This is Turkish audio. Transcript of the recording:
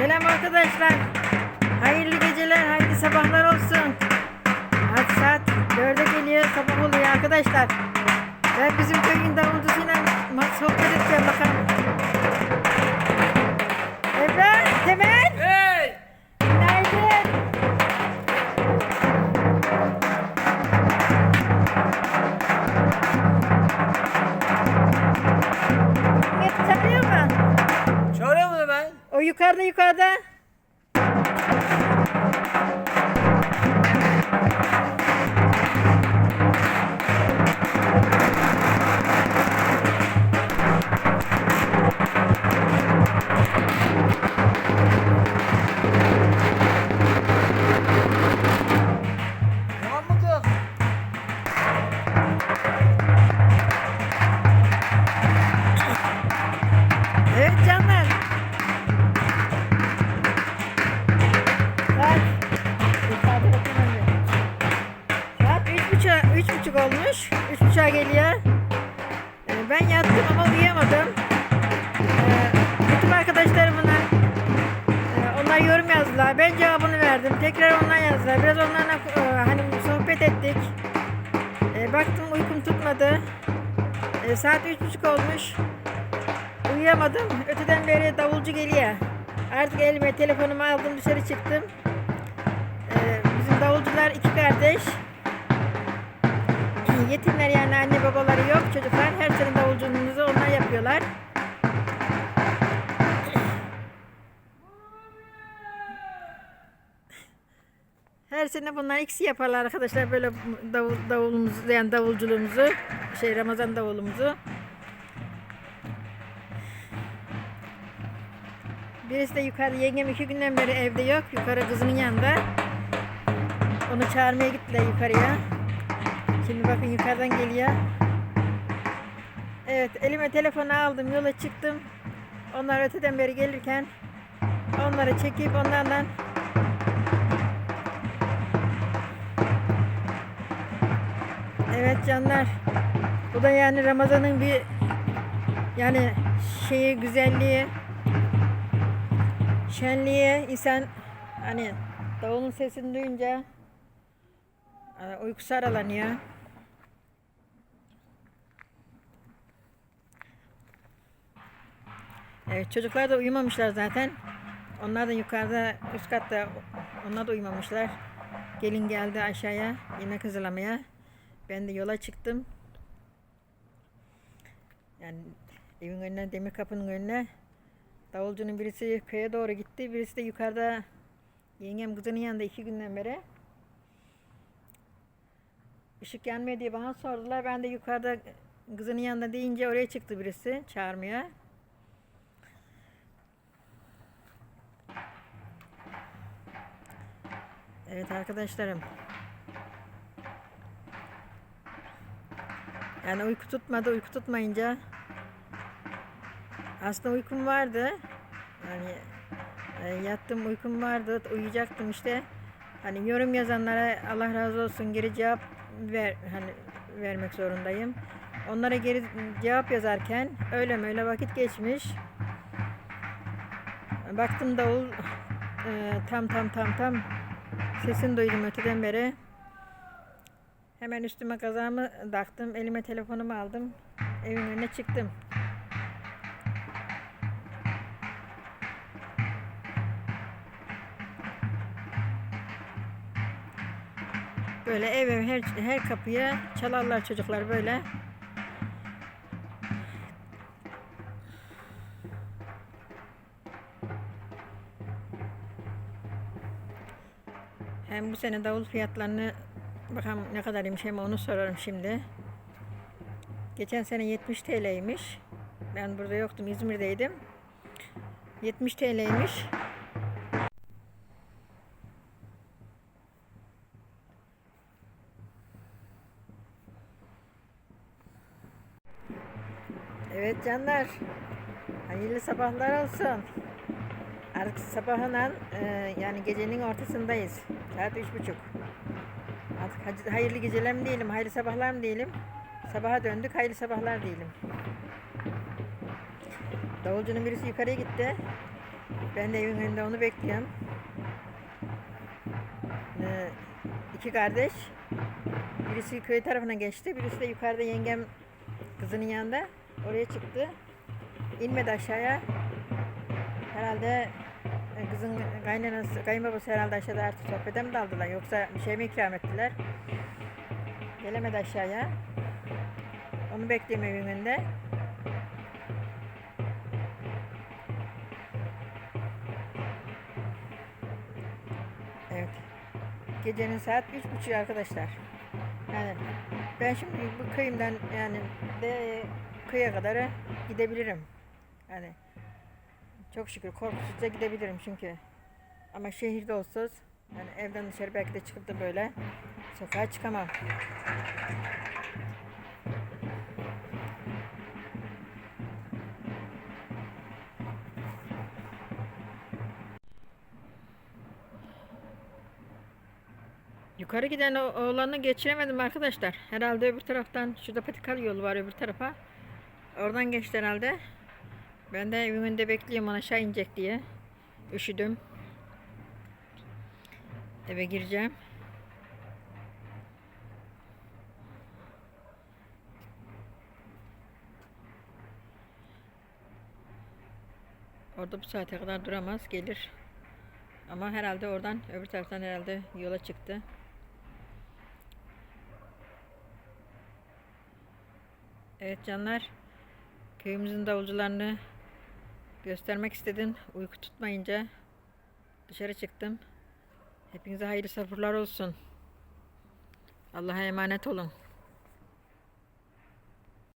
Selam arkadaşlar. Hayırlı geceler, hayırlı sabahlar olsun. Saat saat 4'e geliyor, sabah oluyor arkadaşlar. Ben bizim köyün davulcusuyla sohbet edeceğim bakalım. Yukarıda yukarıda. E, yazdılar. Ben cevabını verdim. Tekrar onlar yazdılar. Biraz onlarla e, hani sohbet ettik. E, baktım uykum tutmadı. E, saat üç buçuk olmuş. Uyuyamadım. Öteden beri davulcu geliyor. Artık elime telefonumu aldım dışarı çıktım. Ee, bizim davulcular iki kardeş. Yetimler yani anne babaları yok çocuklar. Her sene davulculuğumuzu onlar yapıyorlar. Her sene bunlar ikisi yaparlar arkadaşlar böyle davul, davulumuzu yani davulculuğumuzu şey Ramazan davulumuzu. Birisi de yukarı yengem iki günden beri evde yok. Yukarı kızının yanında. Onu çağırmaya gittiler yukarıya. Şimdi bakın yukarıdan geliyor. Evet elime telefonu aldım yola çıktım. Onlar öteden beri gelirken onları çekip onlarla Evet canlar. Bu da yani Ramazan'ın bir yani şeyi güzelliği şenliğe insan hani davulun sesini duyunca e, uykusu aralanıyor. Evet çocuklar da uyumamışlar zaten. Onlar da yukarıda üst katta onlar da uyumamışlar. Gelin geldi aşağıya yemek hazırlamaya. Ben de yola çıktım. Yani evin önüne demir kapının önüne Davulcunun birisi köye doğru gitti. Birisi de yukarıda yengem kızının yanında iki günden beri. Işık yanmıyor diye bana sordular. Ben de yukarıda kızının yanında deyince oraya çıktı birisi çağırmaya. Evet arkadaşlarım. Yani uyku tutmadı. Uyku tutmayınca aslında uykum vardı. Yani e, yattım uykum vardı. Uyuyacaktım işte. Hani yorum yazanlara Allah razı olsun geri cevap ver hani vermek zorundayım. Onlara geri cevap yazarken öyle mi öyle vakit geçmiş. Baktım davul e, tam tam tam tam sesini duydum öteden beri. Hemen üstüme kazağımı taktım. Elime telefonumu aldım. Evin önüne çıktım. Böyle ev ev her, her kapıya çalarlar çocuklar böyle. Hem bu sene davul fiyatlarını bakalım ne kadarıymış hem onu sorarım şimdi. Geçen sene 70 TL'ymiş. Ben burada yoktum İzmir'deydim. 70 TL'ymiş. Evet canlar. Hayırlı sabahlar olsun. Artık sabahından e, yani gecenin ortasındayız. Saat üç buçuk. Artık hayırlı geceler mi diyelim, hayırlı sabahlar mı diyelim. Sabaha döndük, hayırlı sabahlar diyelim. Davulcunun birisi yukarıya gitti. Ben de evin önünde onu bekliyorum. Ee, iki kardeş. Birisi köy tarafına geçti. Birisi de yukarıda yengem kızının yanında. Oraya çıktı. İnmedi aşağıya. Herhalde kızın kaynanası, kayınbabası herhalde aşağıda artık sohbete mi daldılar yoksa bir şey mi ikram ettiler? Gelemedi aşağıya. Onu bekliyorum evin önünde. Evet. Gecenin saat üç buçuk arkadaşlar. Yani ben şimdi bu köyümden yani de köye kadar gidebilirim. Yani çok şükür korkusuzca gidebilirim çünkü. Ama şehirde olsaz yani evden dışarı belki de çıkıp da böyle sokağa çıkamam. Yukarı giden oğlanı geçiremedim arkadaşlar. Herhalde öbür taraftan şurada patikalı yolu var öbür tarafa. Oradan geçti herhalde. Ben de evin önünde bekliyorum aşağı inecek diye. Üşüdüm. Eve gireceğim. Orada bu saate kadar duramaz. Gelir. Ama herhalde oradan öbür taraftan herhalde yola çıktı. Evet canlar. Köyümüzün davulcularını göstermek istedim. Uyku tutmayınca dışarı çıktım. Hepinize hayırlı sabırlar olsun. Allah'a emanet olun.